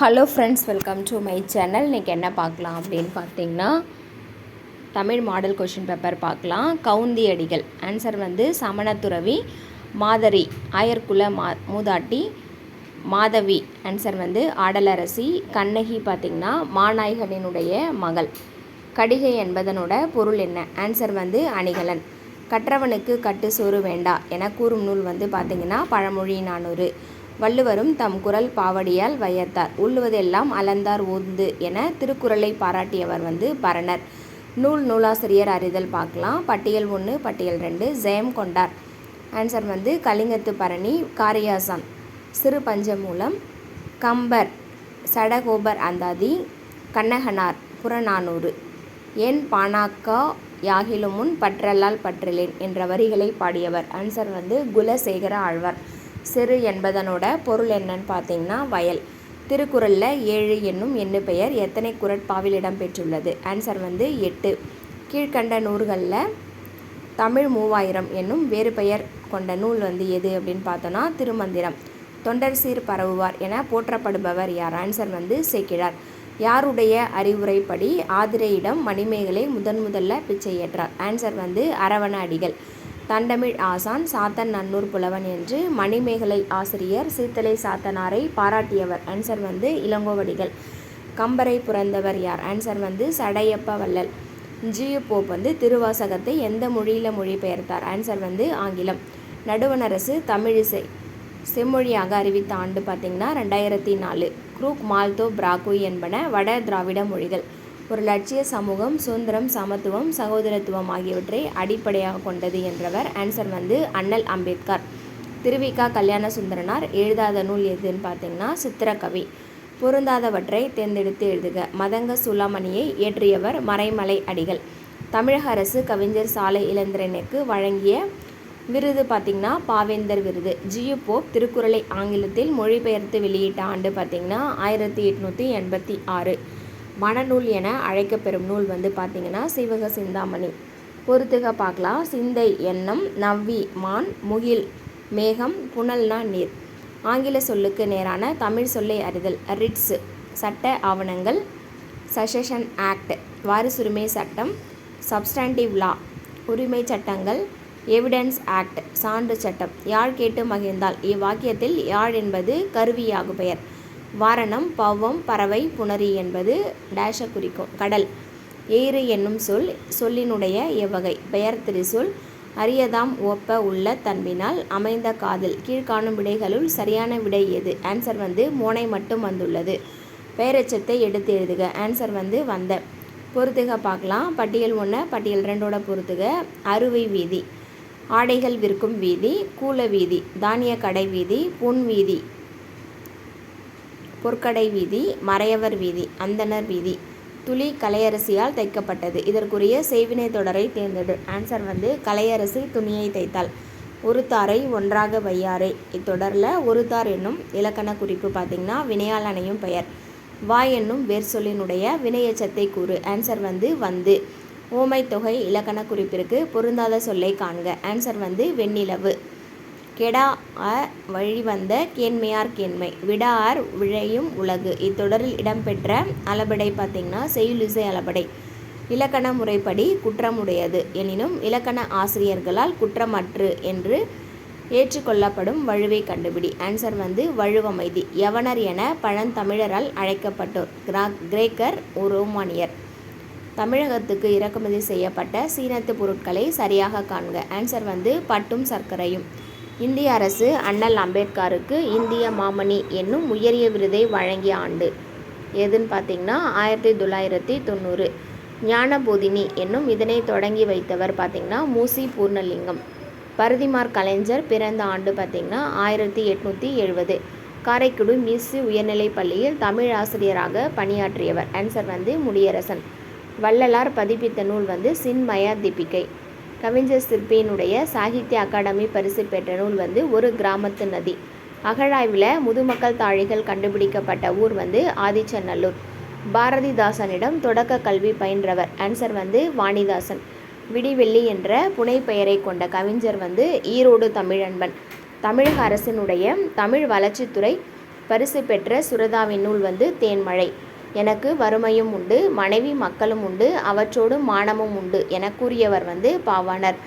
Hello friends welcome to my channel இன்றைக்கி என்ன பார்க்கலாம் அப்படின்னு பார்த்தீங்கன்னா தமிழ் மாடல் கொஷின் பேப்பர் பார்க்கலாம். கவுந்தி அடிகள். ஆன்சர் வந்து சமணத்துறவி மாதரி ஆயர்குல மா மூதாட்டி மாதவி. ஆன்சர் வந்து ஆடலரசி. கண்ணகி பார்த்திங்கன்னா மாநாயகனினுடைய மகள். கடிகை என்பதனோட பொருள் என்ன? ஆன்சர் வந்து அணிகலன். கற்றவனுக்கு கட்டு சோறு வேண்டா என கூறும் நூல் வந்து பார்த்திங்கன்னா பழமொழி நானூறு. வள்ளுவரும் தம் குரல் பாவடியால் வயத்தார். உள்ளுவதெல்லாம் அலந்தார் ஊந்து என திருக்குறளை பாராட்டியவர் வந்து பரணர். நூல் நூலாசிரியர் அறிதல் பார்க்கலாம். பட்டியல் ஒன்று பட்டியல் ரெண்டு ஜெயம் கொண்டார். ஆன்சர் வந்து கலிங்கத்து பரணி காரியாசன் சிறு பஞ்சமூலம் கம்பர் சடகோபர் அந்தாதி கண்ணகனார் புறநானூறு. என் பானாக்கா யாகிலும் முன் பற்றலால் பற்றிலேன் என்ற வரிகளை பாடியவர். ஆன்சர் வந்து குலசேகர ஆழ்வார். சிறு என்பதனோட பொருள் என்னன்னு பார்த்தீங்கன்னா வயல். திருக்குறளில் ஏழு என்னும் எண்ணு பெயர் எத்தனை குரட்பாவில் இடம்பெற்றுள்ளது ஆன்சர் வந்து எட்டு. கீழ்கண்ட நூல்களில் தமிழ் மூவாயிரம் என்னும் வேறு பெயர் கொண்ட நூல் வந்து எது அப்படின்னு பார்த்தோன்னா திருமந்திரம். தொண்டர் சீர் பரவுவார் என போற்றப்படுபவர் யார்? ஆன்சர் வந்து சேக்கிழார் யாருடைய அறிவுரைப்படி ஆதிரையிடம் மணிமேகலை முதன் முதல்ல பிச்சை ஏற்றார்? ஆன்சர் வந்து அரவண அடிகள். தண்டமிழ் ஆசான் சாத்தன் நன்னூர் புலவன் என்று மணிமேகலை ஆசிரியர் சீத்தலை சாத்தனாரை பாராட்டியவர். ஆன்சர் வந்து இளங்கோவடிகள். கம்பரை புறந்தவர் யார்? ஆன்சர் வந்து சடையப்ப வள்ளல். ஜியு போப் வந்து திருவாசகத்தை எந்த மொழியில் மொழிபெயர்த்தார்? ஆன்சர் வந்து ஆங்கிலம். நடுவணரசு தமிழிசை. செம்மொழியாக அறிவித்த ஆண்டு பார்த்திங்கன்னா ரெண்டாயிரத்தி நாலு. குரூக் மால்தோ பிராகு என்பன வட திராவிட மொழிகள். ஒரு லட்சிய சமூகம் சுதந்திரம் சமத்துவம் சகோதரத்துவம் ஆகியவற்றை அடிப்படையாக கொண்டது என்றவர் ஆன்சர் வந்து அண்ணல் அம்பேத்கர். திருவிக்கா கல்யாண சுந்தரனார் எழுதாத நூல் எதுன்னு பார்த்தீங்கன்னா சித்திரக்கவி. பொருந்தாதவற்றை தேர்ந்தெடுத்து எழுதுக. மதங்க சுலாமணியை இயற்றியவர் மறைமலை அடிகள். தமிழக அரசு கவிஞர் சாலை இளந்திரனுக்கு வழங்கிய விருது பார்த்திங்கன்னா பாவேந்தர் விருது. ஜியு போப் திருக்குறளை ஆங்கிலத்தில் மொழிபெயர்த்து வெளியிட்ட ஆண்டு பார்த்திங்கன்னா ஆயிரத்தி எட்நூற்றி எண்பத்தி ஆறு. மனநூல் என அழைக்கப்பெறும் நூல் வந்து பார்த்திங்கன்னா சிவக சிந்தாமணி. பொறுத்துக பார்க்கலாம். சிந்தை எண்ணம் நவ்வி மான் முகில் மேகம் புனல்னா நீர். ஆங்கில சொல்லுக்கு நேரான தமிழ் சொல்லை அறிதல் ரிட்ஸ் சட்ட ஆவணங்கள் சசஷன் ஆக்ட் வாரிசுரிமை சட்டம் சப்ஸ்டாண்டிவ் லா உரிமை சட்டங்கள் எவிடன்ஸ் ஆக்ட் சான்று சட்டம். யாழ் கேட்டு மகிழ்ந்தால் இவ்வாக்கியத்தில் யாழ் என்பது கருவியாகு பெயர் வாரணம் பவம் பறவை புணரி என்பது டேஷை குறிக்கும். கடல். ஏறு என்னும் சொல் சொல்லினுடைய எவ்வகை. பெயர் திரிசொல். அரியதாம் ஒப்ப உள்ள தன்பினால் அமைந்த காதல். கீழ்காணும் விடைகளுள் சரியான விடை எது? ஆன்சர் வந்து மோனை மட்டும் வந்துள்ளது. பெயரெச்சத்தை எடுத்து எழுதுக. ஆன்சர் வந்து வந்த. பொறுத்துக பார்க்கலாம். பட்டியல் ஒன்று பட்டியல் ரெண்டோட பொறுத்துக. அறுவை வீதி. ஆடைகள் விற்கும் வீதி கூல வீதி. தானிய கடை வீதி புன் வீதி. பொற்கடை வீதி மறையவர் வீதி அந்தனர் வீதி துளி கலையரசியால் தைக்கப்பட்டது. இதற்குரிய செய்வினை தொடரை தேர்ந்தெடு. ஆன்சர் வந்து கலையரசி துணியை தைத்தாள். ஒரு தாரை ஒன்றாக வையாரை. இத்தொடரில் ஒருத்தார் என்னும் இலக்கண குறிப்பு பார்த்திங்கன்னா வினையால் அணையும் பெயர். வாய் என்னும் வேர் சொல்லினுடைய வினையச்சத்தை கூறு. ஆன்சர் வந்து வந்து. ஓமை தொகை இலக்கண குறிப்பிற்கு பொருந்தாத சொல்லை காண்க. ஆன்சர் வந்து வெண்ணிலவு. கெடா அ வழிவந்த கேண்மையார் கேண்மை. விடார் விழையும் உலகு. இத்தொடரில் இடம்பெற்ற அளபடை பார்த்திங்கன்னா செய்யுளிசை அளபடை. இலக்கண முறைப்படி குற்றமுடையது. எனினும் இலக்கண ஆசிரியர்களால் குற்றமற்று என்று ஏற்றுக்கொள்ளப்படும் வழுவை கண்டுபிடி. ஆன்சர் வந்து வழுவமைதி. யவனர் என பழந்தமிழரால் அழைக்கப்பட்டோர். கிரா கிரேக்கர் ரோமானியர். தமிழகத்துக்கு இறக்குமதி செய்யப்பட்ட சீனத்து பொருட்களை சரியாக காண்க. ஆன்சர் வந்து பட்டும் சர்க்கரையும். இந்திய அரசு அண்ணல் அம்பேத்கருக்கு இந்திய மாமணி என்னும் உயரிய விருதை வழங்கிய ஆண்டு. எதுன்னு பார்த்தீங்கன்னா ஆயிரத்தி தொள்ளாயிரத்தி தொண்ணூறு. ஞானபோதினி என்னும் இதனை தொடங்கி வைத்தவர் பார்த்திங்கன்னா மூசி பூர்ணலிங்கம். பரதிமார் கலைஞர் பிறந்த ஆண்டு பார்த்திங்கன்னா ஆயிரத்தி எட்நூற்றி எழுபது காரைக்குடி மிஸ்ஸு உயர்நிலைப் பள்ளியில் தமிழ் ஆசிரியராக பணியாற்றியவர். ஆன்சர் வந்து முடியரசன். வள்ளலார் பதிப்பித்த நூல் வந்து சின்மய தீபிகை. கவிஞர் சிற்பியினுடைய சாகித்ய அகாடமி பரிசு பெற்ற நூல் வந்து ஒரு கிராமத்து நதி. அகழாய்வில் முதுமக்கள் தாழிகள் கண்டுபிடிக்கப்பட்ட ஊர் வந்து ஆதிச்சநல்லூர். பாரதிதாசனிடம் தொடக்க கல்வி பயின்றவர். ஆன்சர் வந்து வாணிதாசன். விடிவெள்ளி என்ற புனை பெயரை கொண்ட கவிஞர் வந்து ஈரோடு தமிழன்பன். தமிழக அரசினுடைய தமிழ் வளர்ச்சித்துறை பரிசு பெற்ற சுரதாவின் நூல் வந்து தேன்மழை. எனக்கு வறுமையும் உண்டு மனைவி மக்களும் உண்டு அவற்றோடு மானமும் உண்டு என கூறியவர் வந்து பாவாணர்.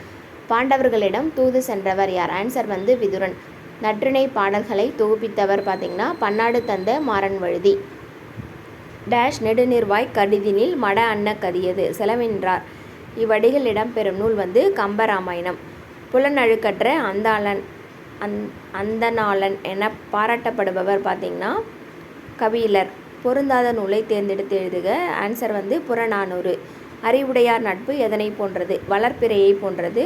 பாண்டவர்களிடம் தூது சென்றவர் யார்? ஆன்சர் வந்து விதுரன். நற்றிணை பாடல்களை தொகுப்பித்தவர் பார்த்திங்கன்னா பன்னாடு தந்த மாறன் வழுதி. டேஷ் நெடுநீர்வாய் கடிதினில் மட அன்ன கதியது செலவென்றார். இவ்வடிகள் இடம்பெறும் நூல் வந்து கம்பராமாயணம். புலனழுக்கற்ற அந்தாளன் அந் அந்தநாளன் என பாராட்டப்படுபவர் பார்த்திங்கன்னா கபிலர். பொருந்தாத நூலை தேர்ந்தெடுத்து எழுதுக. ஆன்சர் வந்து புறநானூறு. அறிவுடையார் நட்பு எதனை போன்றது? வளர்ப்பிறையை போன்றது.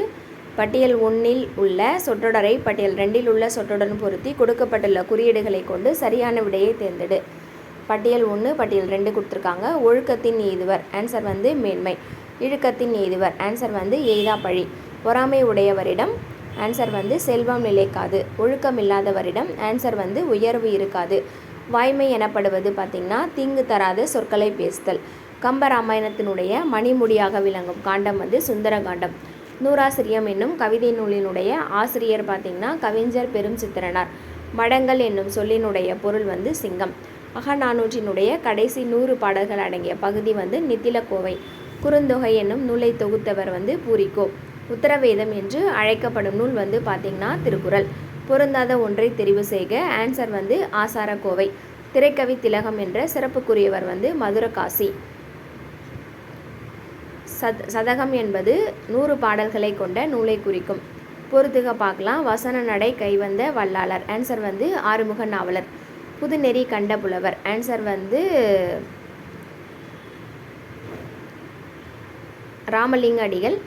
பட்டியல் ஒன்றில் உள்ள சொற்றொடரை பட்டியல் ரெண்டில் உள்ள சொற்றொடன் பொருத்தி கொடுக்கப்பட்டுள்ள குறியீடுகளை கொண்டு சரியான விடையை தேர்ந்தெடு. பட்டியல் ஒன்று பட்டியல் ரெண்டு கொடுத்துருக்காங்க. ஒழுக்கத்தின் எய்துவர் ஆன்சர் வந்து மேன்மை. இழுக்கத்தின் எய்துவர் ஆன்சர் வந்து எய்தா பழி. பொறாமை உடையவரிடம் ஆன்சர் வந்து செல்வம் நிலைக்காது. ஒழுக்கம் இல்லாதவரிடம் ஆன்சர் வந்து உயர்வு இருக்காது. வாய்மை எனப்படுவது பார்த்திங்கன்னா தீங்கு தராத சொற்களை பேசுதல். கம்பராமாயணத்தினுடைய மணிமுடியாக விளங்கும் காண்டம் வந்து சுந்தர காண்டம் நூறாசிரியம் என்னும் கவிதை நூலினுடைய ஆசிரியர் பார்த்திங்கன்னா கவிஞர் பெரும் சித்திரனார். மடங்கள் என்னும் சொல்லினுடைய பொருள் வந்து சிங்கம். அகநானூற்றினுடைய கடைசி நூறு பாடல்கள் அடங்கிய பகுதி வந்து நித்திலக்கோவை. குறுந்தொகை என்னும் நூலை தொகுத்தவர் வந்து பூரிக்கோ. உத்தரவேதம் என்று அழைக்கப்படும் நூல் வந்து பார்த்திங்கன்னா திருக்குறள். பொருந்தாத ஒன்றை தெரிவு செய்க. ஆன்சர் வந்து ஆசாரக்கோவை. திரைக்கவி திலகம் என்ற சிறப்புக்குரியவர் வந்து மதுரகாசி. சத் சதகம் என்பது நூறு பாடல்களை கொண்ட நூலை குறிக்கும். பொறுத்துக பார்க்கலாம். வசன நடை கைவந்த வல்லாளர். ஆன்சர் வந்து ஆறுமுக நாவலர். புதுநெறி கண்ட புலவர். ஆன்சர் வந்து ராமலிங்க அடிகள்.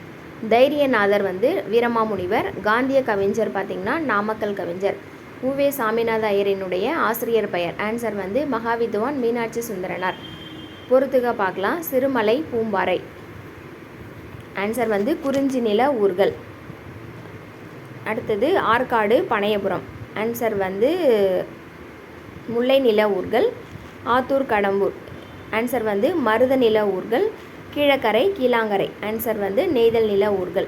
தைரியநாதர் வந்து வீரமாமுனிவர் காந்திய கவிஞர் பார்த்திங்கன்னா நாமக்கல் கவிஞர். உவே சாமிநாத ஐயரினுடைய ஆசிரியர் பெயர். ஆன்சர் வந்து மகாவித்வான் மீனாட்சி சுந்தரனார். பொறுத்துக பார்க்கலாம். சிறுமலை பூம்பாறை. ஆன்சர் வந்து குறிஞ்சி நில ஊர்கள். அடுத்தது ஆற்காடு பனையபுரம். ஆன்சர் வந்து முல்லை நில ஊர்கள். ஆத்தூர் கடம்பூர். ஆன்சர் வந்து மருத நில ஊர்கள். கீழக்கரை கீழாங்கரை. ஆன்சர் வந்து நெய்தல் நில ஊர்கள்.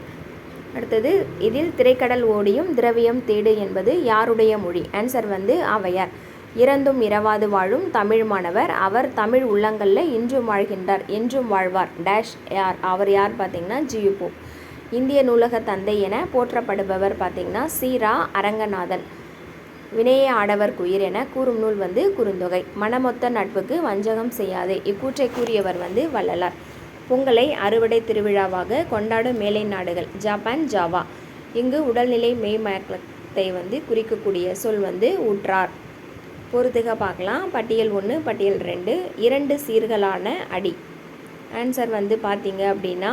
அடுத்தது இதில் திரைக்கடல் ஓடியும் திரவியம் தேடு என்பது யாருடைய மொழி? ஆன்சர் வந்து அவையார். இறந்தும் இரவாது வாழும் தமிழ் மாணவர் அவர் தமிழ் உள்ளங்களில் இன்றும் வாழ்கின்றார் என்றும் வாழ்வார். டேஷ் யார்? அவர் யார் பார்த்தீங்கன்னா ஜியுபோ. இந்திய நூலக தந்தை என போற்றப்படுபவர் பார்த்தீங்கன்னா சீரா அரங்கநாதன். வினைய ஆடவர் குயிர் என கூறும் நூல் வந்து குறுந்தொகை. மனமொத்த நட்புக்கு வஞ்சகம் செய்யாதே. இக்கூற்றை கூறியவர் வந்து வள்ளலார். பொங்கலை அறுவடை திருவிழாவாக கொண்டாடும் மேலை நாடுகள் ஜப்பான் ஜாவா. இங்கு உடல்நிலை மெய்மயக்கத்தை வந்து குறிக்கக்கூடிய சொல் வந்து உற்றார் பொறுத்துக பார்க்கலாம். பட்டியல் ஒன்று பட்டியல் ரெண்டு இரண்டு சீர்களான அடி. ஆன்சர் வந்து பார்த்தீங்க அப்படின்னா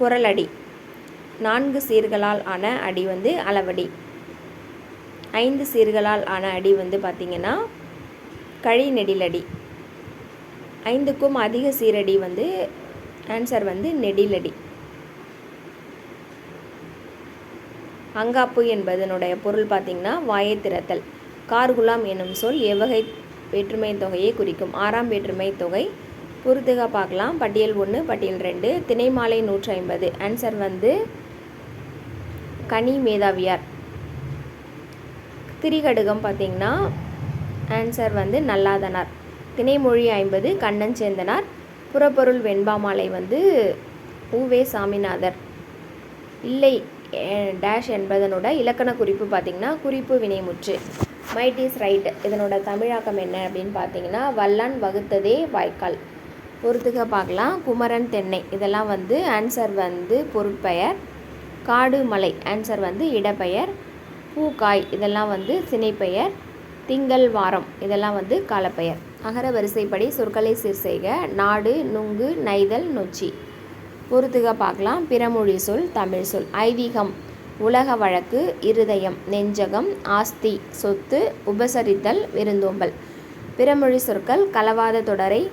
குரலடி. நான்கு சீர்களால் ஆன அடி வந்து அளவடி. ஐந்து சீர்களால் ஆன அடி வந்து பார்த்திங்கன்னா கழி நெடிலடி. ஐந்துக்கும் அதிக சீரடி வந்து ஆன்சர் வந்து நெடிலடி. அங்காப்பு என்பதனுடைய பொருள் பார்த்திங்கன்னா வாயை திறத்தல். கார்குலாம் என்னும் சொல் எவ்வகை வேற்றுமை தொகையை குறிக்கும். ஆறாம் வேற்றுமை தொகை பொறுத்துக பார்க்கலாம். பட்டியல் ஒன்று பட்டியல் ரெண்டு திணைமாலை நூற்றி ஐம்பது ஆன்சர் வந்து கனி மேதாவியார். திரிகடுகம் பார்த்திங்கன்னா ஆன்சர் வந்து நல்லாதனார். திணைமொழி ஐம்பது கண்ணன் சேந்தனார் புறப்பொருள் வெண்பாமாலை வந்து ஊவே சாமிநாதர். இல்லை டேஷ் என்பதனோட இலக்கண குறிப்பு பார்த்திங்கன்னா குறிப்பு வினைமுற்று. மைட் இஸ் ரைட் இதனோட தமிழாக்கம் என்ன அப்படின்னு பார்த்தீங்கன்னா வல்லான் வகுத்ததே வாய்க்கால். பொறுத்துக பார்க்கலாம். குமரன் தென்னை இதெல்லாம் வந்து ஆன்சர் வந்து பொருட்பெயர். காடு மலை ஆன்சர் வந்து இடப்பெயர். பூக்காய் இதெல்லாம் வந்து சினைப்பெயர். திங்கள் வாரம் இதெல்லாம் வந்து காலப்பெயர். அகர வரிசைப்படி சொற்களை சீர் செய்க. நாடு நுங்கு நைதல் நொச்சி. பொறுத்துக பார்க்கலாம். பிறமொழி சொல் தமிழ் சொல். ஐதீகம் உலக வழக்கு இருதயம் நெஞ்சகம் ஆஸ்தி சொத்து உபசரித்தல் விருந்தோம்பல். பிறமொழி சொற்கள் கலவாத தொடரை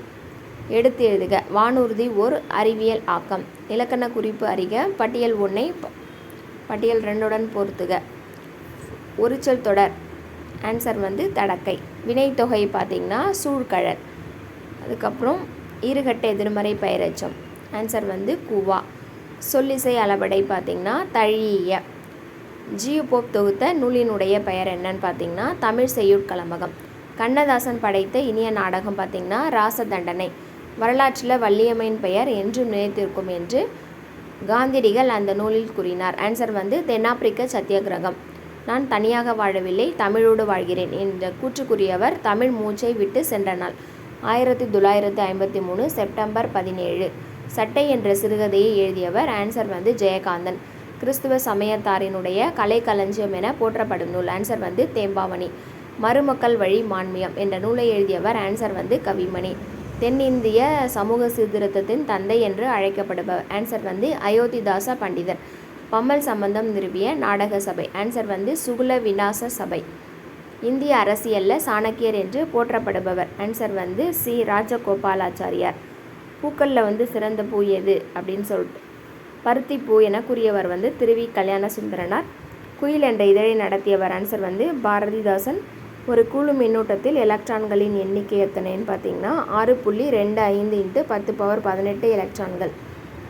எடுத்து எழுதுக. வானூர்தி ஓர் அறிவியல் ஆக்கம். இலக்கண குறிப்பு அறிக. பட்டியல் ஒன்றை பட்டியல் ரெண்டுடன் பொறுத்துக. ஒரு சொல் தொடர். ஆன்சர் வந்து தடக்கை. வினைத்தொகை பார்த்திங்கன்னா சூழ்கழல். அதுக்கப்புறம் ஈறுகட்ட எதிர்மறை பெயரச்சம். ஆன்சர் வந்து கூவா. சொல்லிசை அளபடை பார்த்திங்கன்னா தழிய ஜியு போப் தொகுத்த நூலினுடைய பெயர் என்னன்னு பார்த்திங்கன்னா தமிழ் செய்யுட்கலம்பகம் கண்ணதாசன் படைத்த இனிய நாடகம் பார்த்திங்கன்னா ராச தண்டனை. வரலாற்றில் வள்ளியம்மையின் பெயர் என்றும் நினைத்திருக்கும் என்று காந்திடிகள் அந்த நூலில் கூறினார். ஆன்சர் வந்து தென்னாப்பிரிக்க சத்தியாகிரகம். நான் தனியாக வாழவில்லை தமிழோடு வாழ்கிறேன் என்ற கூற்றுக்குரியவர் தமிழ் மூச்சை விட்டு சென்ற நாள் ஆயிரத்தி தொள்ளாயிரத்தி ஐம்பத்தி மூணு செப்டம்பர் பதினேழு. சட்டை என்ற சிறுகதையை எழுதியவர் ஆன்சர் வந்து ஜெயகாந்தன். கிறிஸ்துவ சமயத்தாரினுடைய கலைக்களஞ்சியம் என போற்றப்படும் நூல் ஆன்சர் வந்து தேம்பாவணி. மருமக்கள் வழி மான்மியம் என்ற நூலை எழுதியவர் ஆன்சர் வந்து கவிமணி. தென்னிந்திய சமூக சீர்திருத்தத்தின் தந்தை என்று அழைக்கப்படுபவர். ஆன்சர் வந்து அயோத்திதாச பண்டிதர். பம்மல் சம்பந்தம் நிறுவிய நாடக சபை. ஆன்சர் வந்து சுகுல விநாச சபை. இந்திய அரசியலில் சாணக்கியர் என்று போற்றப்படுபவர். ஆன்சர் வந்து சி. ராஜகோபாலாச்சாரியார். பூக்களில் வந்து சிறந்த பூ எது? அப்படின்னு சொல்லிட்டு. பருத்தி பூ என கூறியவர் வந்து திருவி கல்யாண சுந்தரனார் குயில் என்ற இதழை நடத்தியவர் ஆன்சர் வந்து பாரதிதாசன். ஒரு குழு மின்னூட்டத்தில் எலக்ட்ரான்களின் எண்ணிக்கை எத்தனைன்னு பார்த்தீங்கன்னா ஆறு புள்ளி ரெண்டு ஐந்து இன்ட்டு பத்து பவர் பதினெட்டு எலக்ட்ரான்கள்